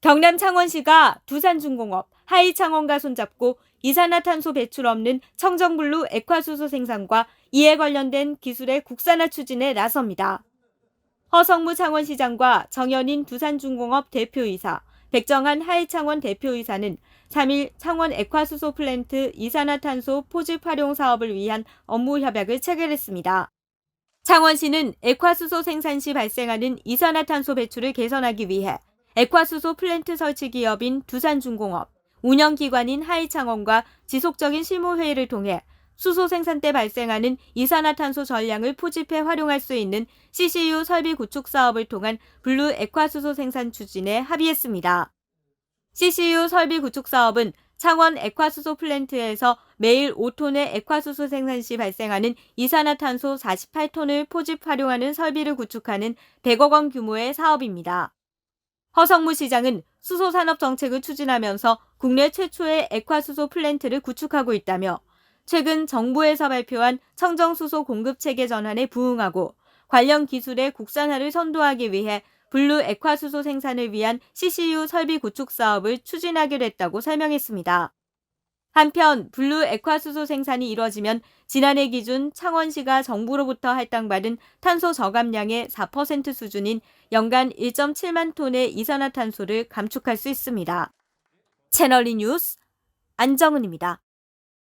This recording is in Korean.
경남 창원시가 두산중공업, 하이창원과 손잡고 이산화탄소 배출 없는 청정블루 액화수소 생산과 이에 관련된 기술의 국산화 추진에 나섭니다. 허성무 창원시장과 정현인 두산중공업 대표이사, 백정한 하이창원 대표이사는 3일 창원 액화수소 플랜트 이산화탄소 포집 활용 사업을 위한 업무 협약을 체결했습니다. 창원시는 액화수소 생산 시 발생하는 이산화탄소 배출을 개선하기 위해 액화수소 플랜트 설치 기업인 두산중공업, 운영기관인 하이창원과 지속적인 실무회의를 통해 수소 생산 때 발생하는 이산화탄소 전량을 포집해 활용할 수 있는 CCU 설비 구축 사업을 통한 블루 액화수소 생산 추진에 합의했습니다. CCU 설비 구축 사업은 창원 액화수소 플랜트에서 매일 5톤의 액화수소 생산 시 발생하는 이산화탄소 48톤을 포집 활용하는 설비를 구축하는 100억 원 규모의 사업입니다. 허성무 시장은 수소 산업 정책을 추진하면서 국내 최초의 액화수소 플랜트를 구축하고 있다며 최근 정부에서 발표한 청정수소 공급 체계 전환에 부응하고 관련 기술의 국산화를 선도하기 위해 블루 액화수소 생산을 위한 CCU 설비 구축 사업을 추진하기로 했다고 설명했습니다. 한편 블루 액화수소 생산이 이뤄지면 지난해 기준 창원시가 정부로부터 할당받은 탄소 저감량의 4% 수준인 연간 1.7만 톤의 이산화탄소를 감축할 수 있습니다. 채널리 뉴스 안정은입니다.